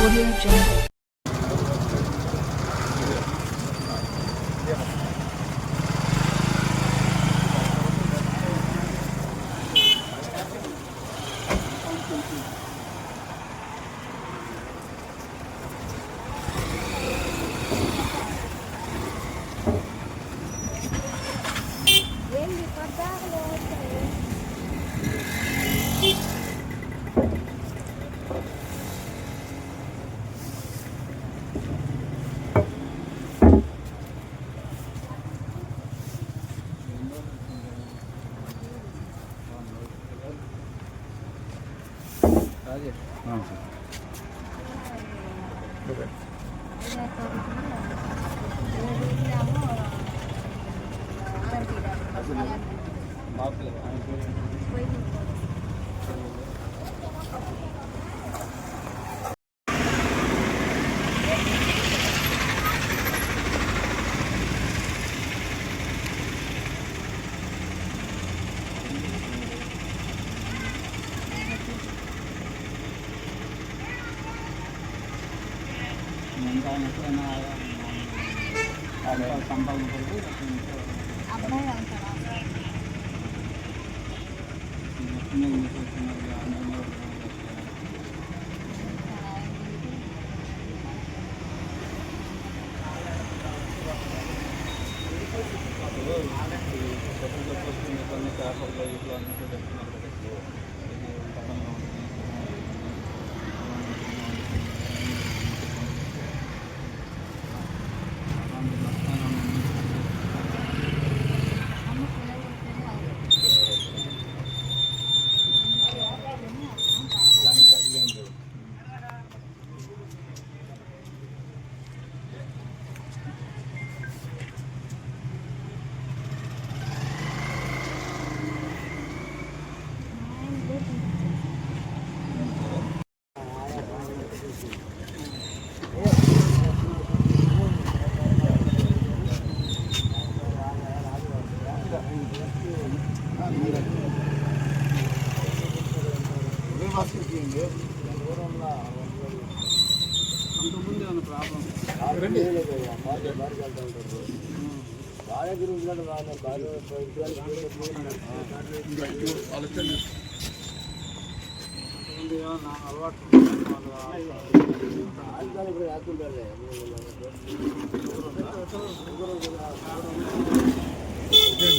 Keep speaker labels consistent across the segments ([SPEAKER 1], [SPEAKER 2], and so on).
[SPEAKER 1] Audio Jungle.
[SPEAKER 2] ఏంది అబ్బాయి
[SPEAKER 3] అబ్బాయి ఆ దగ్గర ఉంటారు కదా ఆ అమ్మాయి తెలుసు
[SPEAKER 4] సుమారుగా కొంచెం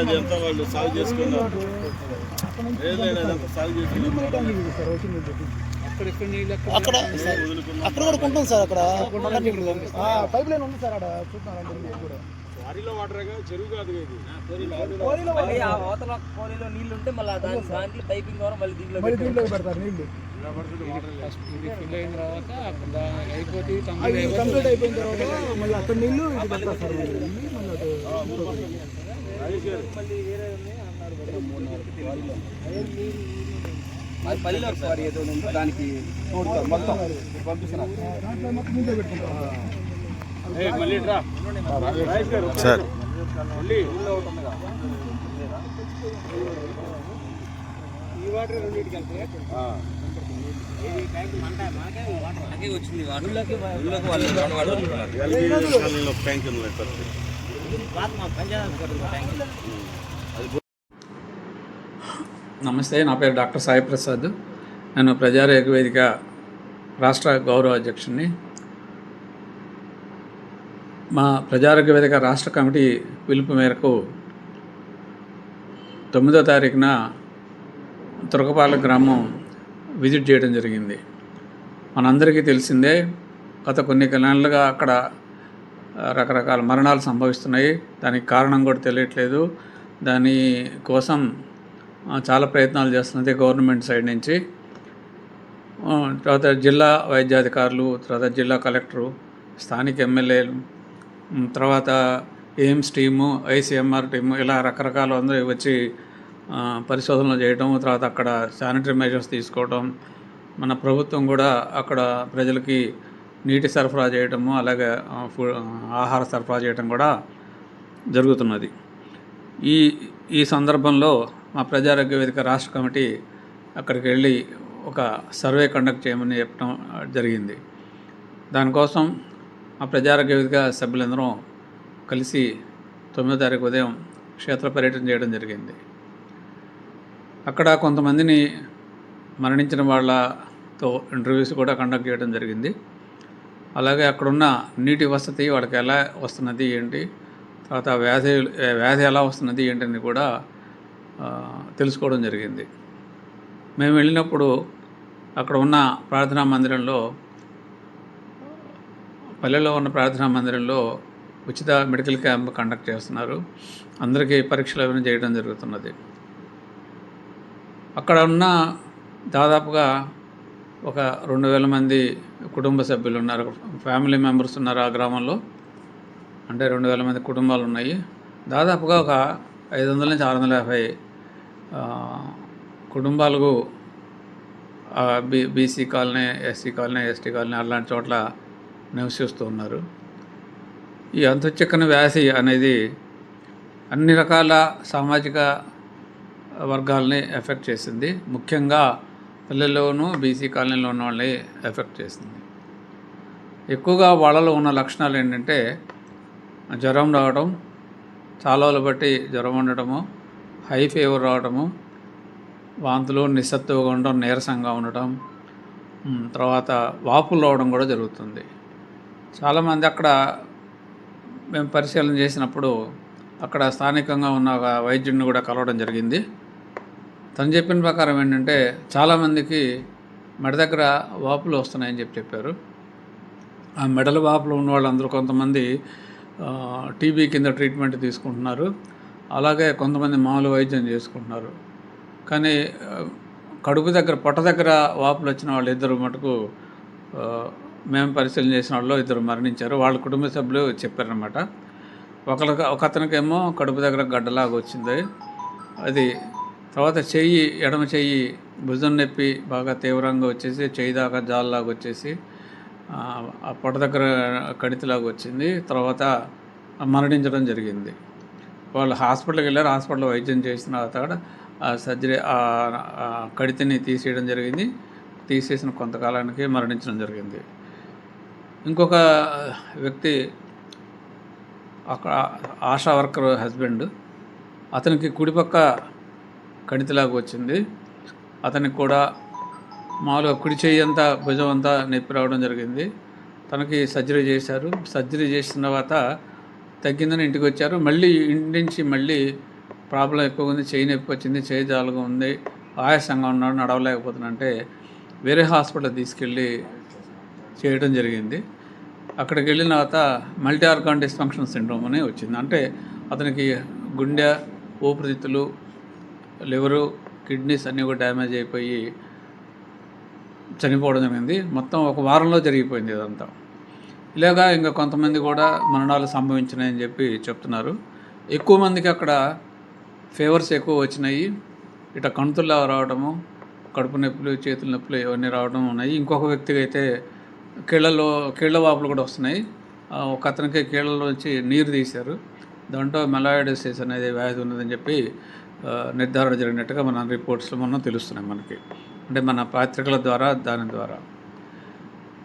[SPEAKER 5] అదంతా వాళ్ళు సాగు చేసుకున్నారు.
[SPEAKER 4] అక్కడ నీళ్ళు
[SPEAKER 6] కూడా కొంటాం సార్ అక్కడ. పైప్ లైన్ ఉంది సార్ అక్కడ చూస్తున్నాను కూడా
[SPEAKER 5] వారిలో వాటరేగా చెరువు కాదు ఇది.
[SPEAKER 3] మళ్ళీ ఆ అవతల కోరిలో నీళ్ళు ఉంటే మళ్ళీ దాని దాంట్లో పైపింగ్ ద్వారా మళ్ళీ దీంట్లో
[SPEAKER 6] మళ్ళీ దీంట్లో పెడతారు నీళ్ళు.
[SPEAKER 4] ఇది ఫిల్ అయిన తర్వాత అక్కడ దాని అయిపోతే
[SPEAKER 6] అవి
[SPEAKER 4] కంప్లీట్
[SPEAKER 6] అయిపోయిన తర్వాత మళ్ళీ అక్కడ నీళ్ళు ఇది పెడతారు సార్ మళ్ళీ మళ్ళీ అటు
[SPEAKER 3] మళ్ళీ వేరే ఉన్నాయి అన్నారు అది పల్లెలో ఒకసారి ఏదో ఉందో దానికి మొత్తం. పంపిస్తున్నారు.
[SPEAKER 7] సార్.
[SPEAKER 4] ఈ వాటర్ రెండింటికి వెళ్తాయి? నమస్తే నా పేరు డాక్టర్ సాయి ప్రసాద్. నేను ప్రజారేఖ వేదిక రాష్ట్ర గౌరవ అధ్యక్షుడిని
[SPEAKER 8] మా ప్రజారోగ్య వేదిక రాష్ట్ర కమిటీ పిలుపు మేరకు తొమ్మిదో తారీఖున తురకపాలెం గ్రామం విజిట్ చేయడం జరిగింది. మనందరికీ తెలిసిందే గత కొన్ని నెలలుగా అక్కడ రకరకాల మరణాలు సంభవిస్తున్నాయి. దానికి కారణం కూడా తెలియట్లేదు. దాని కోసం చాలా ప్రయత్నాలు చేస్తున్నది గవర్నమెంట్ సైడ్ నుంచి. తర్వాత జిల్లా వైద్యాధికారులు తర్వాత జిల్లా కలెక్టరు స్థానిక ఎమ్మెల్యేలు తర్వాత ఎయిమ్స్ టీము ఐసీఎంఆర్ టీము ఇలా రకరకాల అందరూ వచ్చి పరిశోధనలు చేయటం తర్వాత అక్కడ శానిటరీ మెజర్స్ తీసుకోవడం మన ప్రభుత్వం కూడా అక్కడ ప్రజలకి నీటి సరఫరా చేయటము అలాగే ఫు- ఆహార సరఫరా చేయటం కూడా జరుగుతున్నది. ఈ ఈ సందర్భంలో మా ప్రజారోగ్య వేదిక రాష్ట్ర కమిటీ అక్కడికి వెళ్ళి ఒక సర్వే కండక్ట్ చేయమని చెప్పడం జరిగింది. దానికోసం మా ప్రజారోగ్య వేదిక సభ్యులందరం కలిసి తొమ్మిదో తారీఖు ఉదయం క్షేత్ర పర్యటన చేయడం జరిగింది. అక్కడ కొంతమందిని మరణించిన వాళ్ళతో ఇంటర్వ్యూస్ కూడా కండక్ట్ చేయడం జరిగింది. అలాగే అక్కడున్న నీటి వసతి వాళ్ళకి ఎలా వస్తున్నది ఏంటి తర్వాత వ్యాధి వ్యాధి ఎలా వస్తున్నది ఏంటని కూడా తెలుసుకోవడం జరిగింది. మేము వెళ్ళినప్పుడు అక్కడ ఉన్న ప్రార్థనా మందిరంలో పల్లెలో ఉన్న ప్రార్థనా మందిరంలో ఉచిత మెడికల్ క్యాంప్ కండక్ట్ చేస్తున్నారు. అందరికీ పరీక్షలు అవన్నీ చేయడం జరుగుతున్నది. అక్కడ ఉన్న దాదాపుగా ఒక రెండు వేల మంది కుటుంబ సభ్యులు ఉన్నారు. ఫ్యామిలీ మెంబర్స్ ఉన్నారు ఆ గ్రామంలో. అంటే రెండు వేల మంది కుటుంబాలు ఉన్నాయి. దాదాపుగా ఒక ఐదు వందల నుంచి ఆరు వందల యాభై కుటుంబాలకు B BC colony SC colony ST colony అలాంటి చోట్ల నివసిస్తూ ఉన్నారు. ఈ అంతుచిక్కని వ్యాసి అనేది అన్ని రకాల సామాజిక వర్గాల్ని ఎఫెక్ట్ చేసింది. ముఖ్యంగా పల్లెల్లోనూ బీసీ కాలనీలో ఉన్న వాళ్ళని ఎఫెక్ట్ చేసింది. ఎక్కువగా వాళ్ళలో ఉన్న లక్షణాలు ఏంటంటే జ్వరం రావడం చాలా బట్టి జ్వరం ఉండటము హై ఫీవర్ రావడము వాంతులు నిస్సత్తుగా ఉండడం నీరసంగా ఉండటం తర్వాత వాపులు రావడం కూడా జరుగుతుంది. చాలామంది అక్కడ మేము పరిశీలన చేసినప్పుడు అక్కడ స్థానికంగా ఉన్న ఒక వైద్యుడిని కూడా కలవడం జరిగింది. తను చెప్పిన ప్రకారం ఏంటంటే చాలామందికి మెడ దగ్గర వాపులు వస్తున్నాయని చెప్పి చెప్పారు. ఆ మెడల వాపులు ఉన్న వాళ్ళందరూ కొంతమంది టీబీ కింద ట్రీట్మెంట్ తీసుకుంటున్నారు. అలాగే కొంతమంది మామూలు వైద్యం చేసుకుంటున్నారు. కానీ కడుపు దగ్గర పొట్ట దగ్గర వాపులు వచ్చిన వాళ్ళు ఇద్దరు మటుకు మేము పరిశీలన చేసిన వాళ్ళు ఇద్దరు మరణించారు. వాళ్ళ కుటుంబ సభ్యులు చెప్పారనమాట ఒకరికి ఒక అతనికేమో కడుపు దగ్గర గడ్డలాగా వచ్చింది. అది తర్వాత చెయ్యి ఎడమ చెయ్యి భుజం నొప్పి బాగా తీవ్రంగా వచ్చేసి చెయ్యి దాకా జాల్లాగా వచ్చేసి ఆ, పొట పొట్ట దగ్గర కడితిలాగా వచ్చింది. తర్వాత మరణించడం జరిగింది. వాళ్ళు హాస్పిటల్కి వెళ్ళారు. హాస్పిటల్లో వైద్యం చేసిన తర్వాత ఆ సర్జరీ ఆ ఆ కడితిని తీసేయడం జరిగింది. తీసేసిన కొంతకాలానికి మరణించడం జరిగింది. ఇంకొక వ్యక్తి అక్కడ ఆశా వర్కర్ హస్బెండ్ అతనికి కుడిపక్క కణితిలాగా వచ్చింది అతనికి కూడా మామూలుగా కుడి చేయి అంతా భుజం అంతా నొప్పి రావడం జరిగింది. తనకి సర్జరీ చేశారు. సర్జరీ చేసిన తర్వాత తగ్గిందని ఇంటికి వచ్చారు మళ్ళీ ఇంటి నుంచి మళ్ళీ ప్రాబ్లం ఎక్కువ ఉంది చేయి నొప్పి వచ్చింది చేయి జాలుగా ఉంది ఆయాసంగా ఉన్నాడు నడవలేకపోతున్నా అంటే వేరే హాస్పిటల్ తీసుకెళ్ళి చేయడం జరిగింది. అక్కడికి వెళ్ళిన తర్వాత మల్టీ ఆర్గాన్ డిస్ఫంక్షన్ సిండ్రోమ్ అని వచ్చింది. అంటే అతనికి గుండె ఊపిరితిత్తులు లివరు కిడ్నీస్ అన్నీ కూడా డ్యామేజ్ అయిపోయి చనిపోవడం జరిగింది. మొత్తం ఒక వారంలో జరిగిపోయింది ఇదంతా. ఇలాగా ఇంకా కొంతమంది కూడా మరణాలు సంభవించినాయని చెప్పి చెప్తున్నారు. ఎక్కువ మందికి అక్కడ ఫేవర్స్ ఎక్కువ వచ్చినాయి. ఇట కణుతుల్లా రావడము కడుపు నొప్పులు చేతుల నొప్పులు ఇవన్నీ రావడం ఉన్నాయి. ఇంకొక వ్యక్తికి అయితే కీళ్ళలో కీళ్ళ వాపులు కూడా వస్తున్నాయి. ఒక అతనికి కీళ్ళలోంచి నీరు తీశారు. దాంట్లో మెలాయిడోసిస్ అనేది వ్యాధి ఉన్నదని చెప్పి నిర్ధారణ జరిగినట్టుగా మన రిపోర్ట్స్లో మనం తెలుస్తున్నాయి మనకి. అంటే మన పత్రికల ద్వారా దాని ద్వారా.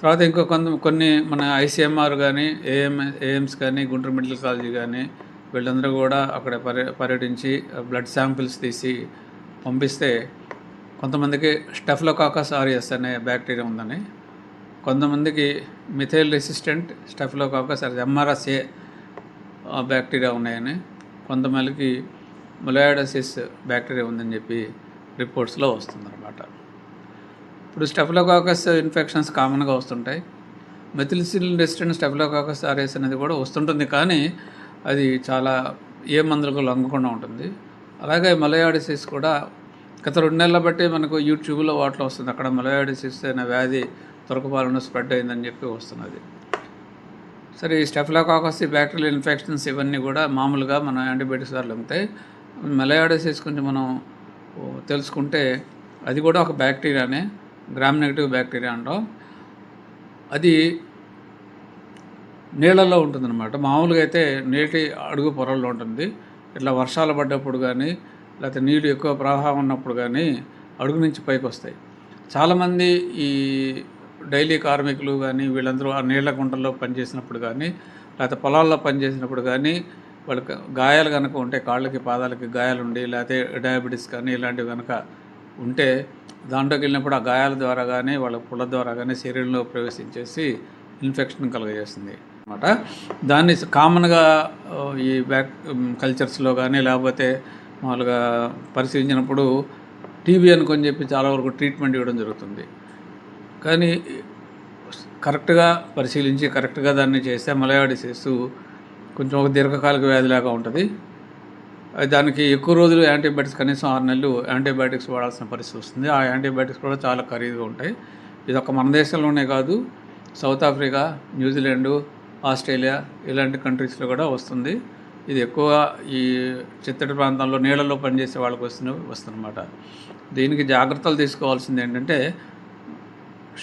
[SPEAKER 8] తర్వాత ఇంకో కొంత కొన్ని మన ఐసీఎంఆర్ కానీ ఏఎం ఏఎమ్స్ కానీ గుంటూరు మెడికల్ కాలేజీ కానీ వీళ్ళందరూ కూడా అక్కడ పర్య పర్యటించి బ్లడ్ శాంపిల్స్ తీసి పంపిస్తే కొంతమందికి స్టెఫ్లోకాకస్ ఆరియస్ అనే బ్యాక్టీరియా ఉందని కొంతమందికి methyl resistant staphylococcus MRSA bacteria ఉన్నాయని కొంతమందికి మొలయాడసిస్ బ్యాక్టీరియా ఉందని చెప్పి రిపోర్ట్స్లో వస్తుందన్నమాట. ఇప్పుడు స్టెఫిలోకాకస్ ఇన్ఫెక్షన్స్ కామన్గా వస్తుంటాయి. మెథిలిసిన్ రెసిస్టెంట్ స్టెఫిలోకాకస్ ఆర్ఎస్ అనేది కూడా వస్తుంటుంది కానీ అది చాలా ఏ మందులకు లొంగకుండా ఉంటుంది. అలాగే మలయాడిసిస్ కూడా గత రెండు నెలల బట్టి మనకు యూట్యూబ్లో వాటిలో వస్తుంది. అక్కడ మలయాడిసిస్ అనే వ్యాధి తురకపాలన స్ప్రెడ్ అయిందని చెప్పి వస్తున్నది. సరే ఈ స్టెఫిలోకాకస్ బ్యాక్టీరియల్ ఇన్ఫెక్షన్స్ ఇవన్నీ కూడా మామూలుగా మన యాంటీబయాటిక్స్ ద్వారా ఉంటాయి మలయాడిసిస్ గురించి మనం తెలుసుకుంటే అది కూడా ఒక బ్యాక్టీరియానే గ్రామ్ నెగిటివ్ బ్యాక్టీరియా అంటాం. అది నీళ్ళల్లో ఉంటుందన్నమాట. మామూలుగా అయితే నీటి అడుగు పొరల్లో ఉంటుంది. ఇట్లా వర్షాలు పడ్డప్పుడు కానీ లేకపోతే నీళ్ళు ఎక్కువ ప్రవాహం ఉన్నప్పుడు కానీ అడుగు నుంచి పైకి వస్తాయి. చాలామంది ఈ డైలీ కార్మికులు కానీ వీళ్ళందరూ ఆ నీళ్ళ గుంటల్లో పనిచేసినప్పుడు కానీ లేకపోతే పొలాల్లో పనిచేసినప్పుడు కానీ వాళ్ళకి గాయాలు కనుక ఉంటే కాళ్ళకి పాదాలకి గాయాలు ఉండి లేకపోతే డయాబెటీస్ కానీ ఇలాంటివి కనుక ఉంటే దాంట్లోకి వెళ్ళినప్పుడు ఆ గాయాల ద్వారా కానీ వాళ్ళ పుల్ల ద్వారా కానీ శరీరంలో ప్రవేశించేసి ఇన్ఫెక్షన్ కలుగజేస్తుంది అనమాట దాన్ని కామన్గా ఈ బ్యాక్ కల్చర్స్లో కానీ లేకపోతే మామూలుగా పరిశీలించినప్పుడు టీబీ అనుకొని చెప్పి చాలా వరకు ట్రీట్మెంట్ ఇవ్వడం జరుగుతుంది. కానీ కరెక్ట్గా పరిశీలించి కరెక్ట్గా దాన్ని చేస్తే మలయాడిసిస్ కొంచెం ఒక దీర్ఘకాలిక వ్యాధిలాగా ఉంటుంది. దానికి ఎక్కువ రోజులు యాంటీబయాటిక్స్ కనీసం ఆరు నెలలు యాంటీబయాటిక్స్ వాడాల్సిన పరిస్థితి వస్తుంది. ఆ యాంటీబయాటిక్స్ కూడా చాలా ఖరీదుగా ఉంటాయి. ఇది ఒక మన దేశంలోనే కాదు సౌత్ ఆఫ్రికా న్యూజిలాండ్ ఆస్ట్రేలియా ఇలాంటి కంట్రీస్లో కూడా వస్తుంది. ఇది ఎక్కువ ఈ చిత్తడి ప్రాంతంలో నీళ్ళలో పనిచేసే వాళ్ళకి వస్తున్న వస్తుందన్నమాట. దీనికి జాగ్రత్తలు తీసుకోవాల్సింది ఏంటంటే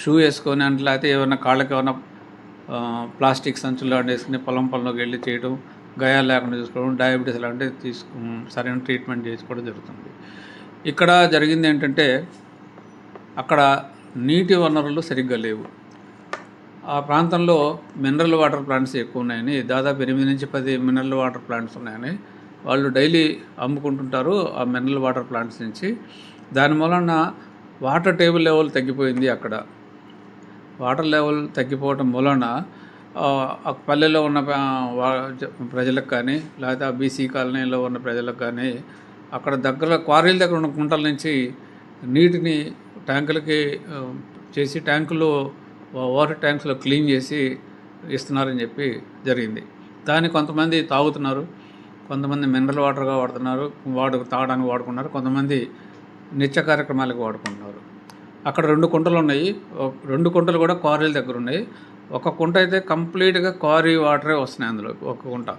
[SPEAKER 8] షూ వేసుకొని అంటే లేకపోతే ఏమైనా కాళ్ళకి ఏమైనా ప్లాస్టిక్ సంచులు లాంటి వేసుకుని పొలం పొలంలోకి వెళ్ళి చేయడం గాయాలు లేకుండా చూసుకోవడం డయాబెటీస్ లాంటివి తీసుకు సరైన ట్రీట్మెంట్ చేసుకోవడం జరుగుతుంది. ఇక్కడ జరిగింది ఏంటంటే అక్కడ నీటి వనరులు సరిగ్గా లేవు. ఆ ప్రాంతంలో మినరల్ వాటర్ ప్లాంట్స్ ఎక్కువ ఉన్నాయని దాదాపు ఎనిమిది నుంచి పది మినరల్ వాటర్ ప్లాంట్స్ ఉన్నాయని వాళ్ళు డైలీ అమ్ముకుంటుంటారు ఆ మినరల్ వాటర్ ప్లాంట్స్ నుంచి. దాని వలన వాటర్ టేబుల్ లెవెల్ తగ్గిపోయింది అక్కడ. వాటర్ లెవెల్ తగ్గిపోవటం మూలన పల్లెలో ఉన్న వా- ప్రజలకు కానీ లేకపోతే ఆ బీసీ కాలనీలో ఉన్న ప్రజలకు కానీ అక్కడ దగ్గర క్వారీల దగ్గర ఉన్న కుంటల నుంచి నీటిని ట్యాంకులకి చేసి ట్యాంకులు వాటర్ ట్యాంక్స్లో క్లీన్ చేసి ఇస్తున్నారని చెప్పి జరిగింది. దాన్ని కొంతమంది తాగుతున్నారు. కొంతమంది మినరల్ వాటర్గా వాడుతున్నారు. వాడు తాగడానికి వాడుకున్నారు కొంతమంది నిత్య కార్యక్రమాలకు వాడుకుంటున్నారు. అక్కడ రెండు కుంటలు ఉన్నాయి. రెండు కుంటలు కూడా క్వారీల దగ్గర ఉన్నాయి. ఒక కుంట అయితే కంప్లీట్గా క్వారీ వాటరే వస్తున్నాయి అందులో ఒక కుంట.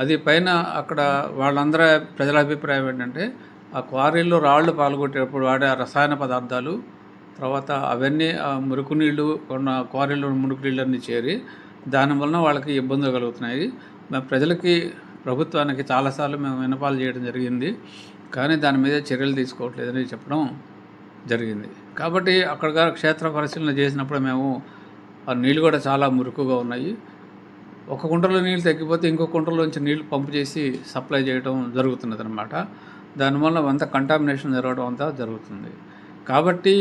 [SPEAKER 8] అది పైన అక్కడ వాళ్ళందరూ ప్రజల అభిప్రాయం ఏంటంటే ఆ క్వారీల్లో రాళ్ళు పాల్గొట్టేటప్పుడు వాడే ఆ రసాయన పదార్థాలు తర్వాత అవన్నీ ఆ మురుకు నీళ్ళు ఉన్న క్వారీలో మురుకు నీళ్ళన్నీ చేరి దాని వలన వాళ్ళకి ఇబ్బందులు కలుగుతున్నాయి. మా ప్రజలకి ప్రభుత్వానికి చాలాసార్లు మేము వినపాలు చేయడం జరిగింది. కానీ దాని మీద చర్యలు తీసుకోవట్లేదని చెప్పడం జరిగింది. కాబట్టి అక్కడ క్షేత్ర పరిశీలన చేసినప్పుడు మేము ఆ నీళ్ళు కూడా చాలా మురుకుగా ఉన్నాయి. ఒక కుంటలో నీళ్ళు తగ్గిపోతే ఇంకో కుంటలోంచి నీళ్ళు పంపు చేసి సప్లై చేయడం జరుగుతున్నది అనమాట దానివల్ల అంత కంటామినేషన్ జరగడం అంతా జరుగుతుంది. కాబట్టి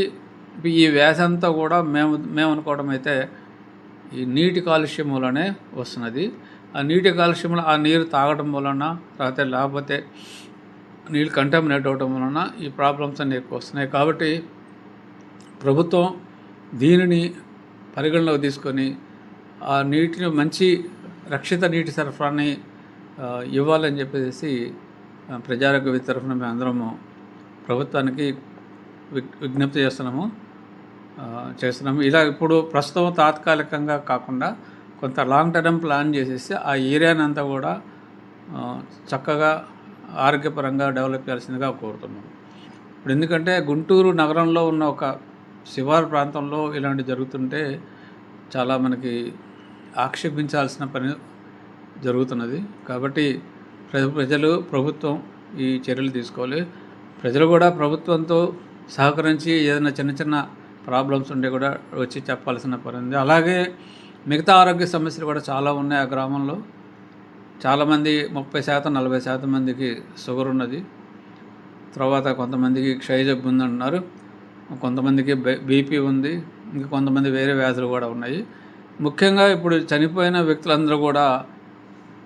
[SPEAKER 8] ఈ వ్యాధి అంతా కూడా మేము మేము అనుకోవడం అయితే ఈ నీటి కాలుష్యం వలనే వస్తున్నది. ఆ నీటి కాలుష్యంలో ఆ నీరు తాగడం వలన లేకపోతే లేకపోతే నీళ్ళు కంటామినేట్ అవడం వలన ఈ ప్రాబ్లమ్స్ అన్నీ ఎక్కువ వస్తున్నాయి. కాబట్టి ప్రభుత్వం దీనిని పరిగణలోకి తీసుకొని ఆ నీటిని మంచి రక్షిత నీటి సరఫరాని ఇవ్వాలని చెప్పేసి ప్రజారోగ్య తరఫున మేము అందరము ప్రభుత్వానికి విగ్ విజ్ఞప్తి చేస్తున్నాము. చేస్తున్నాము. ఇలా ఇప్పుడు ప్రస్తుతం తాత్కాలికంగా కాకుండా కొంత లాంగ్ టర్మ్ ప్లాన్ చేసేసి ఆ ఏరియానంతా కూడా చక్కగా ఆరోగ్యపరంగా డెవలప్ చేయాల్సిందిగా కోరుతున్నాము. ఇప్పుడు ఎందుకంటే గుంటూరు నగరంలో ఉన్న ఒక శివారు ప్రాంతంలో ఇలాంటి జరుగుతుంటే చాలా మనకి ఆక్షేపించాల్సిన పని జరుగుతున్నది. కాబట్టి ప్ర- ప్రజలు ప్రభుత్వం ఈ చర్యలు తీసుకోవాలి. ప్రజలు కూడా ప్రభుత్వంతో సహకరించి ఏదైనా చిన్న చిన్న ప్రాబ్లమ్స్ ఉంటే కూడా వచ్చి చెప్పాల్సిన పని ఉంది. అలాగే మిగతా ఆరోగ్య సమస్యలు కూడా చాలా ఉన్నాయి ఆ గ్రామంలో. చాలామంది ముప్పై శాతం నలభై శాతం మందికి షుగర్ ఉన్నది. తర్వాత కొంతమందికి క్షయ జబ్బు ఉందంటున్నారు. కొంతమందికి బీపీ ఉంది ఇంకా కొంతమంది వేరే వ్యాధులు కూడా ఉన్నాయి. ముఖ్యంగా ఇప్పుడు చనిపోయిన వ్యక్తులందరూ కూడా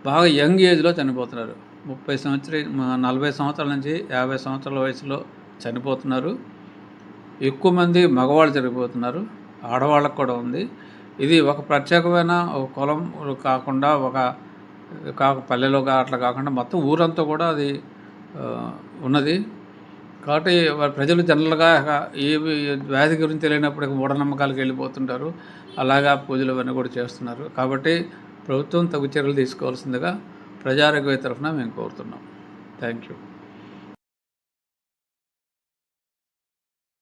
[SPEAKER 8] బాగా యంగ్ ఏజ్లో చనిపోతున్నారు. ముప్పై సంవత్సరాల నలభై సంవత్సరాల నుంచి యాభై సంవత్సరాల వయసులో చనిపోతున్నారు. ఎక్కువ మంది మగవాళ్ళు చనిపోతున్నారు. ఆడవాళ్ళకు కూడా ఉంది. ఇది ఒక ప్రత్యేకమైన ఒక కులం కాకుండా ఒక కాక పల్లెలో అట్లా కాకుండా మొత్తం ఊరంతా కూడా అది ఉన్నది. కాబట్టి ప్రజలు జనరల్గా ఏవి వ్యాధి గురించి తెలియనప్పుడు మూఢనమ్మకాలకు వెళ్ళిపోతుంటారు. అలాగా పూజలు అవన్నీ కూడా చేస్తున్నారు. కాబట్టి ప్రభుత్వం తగు చర్యలు తీసుకోవాల్సిందిగా ప్రజారోగ్య తరఫున మేము కోరుతున్నాం. Thank you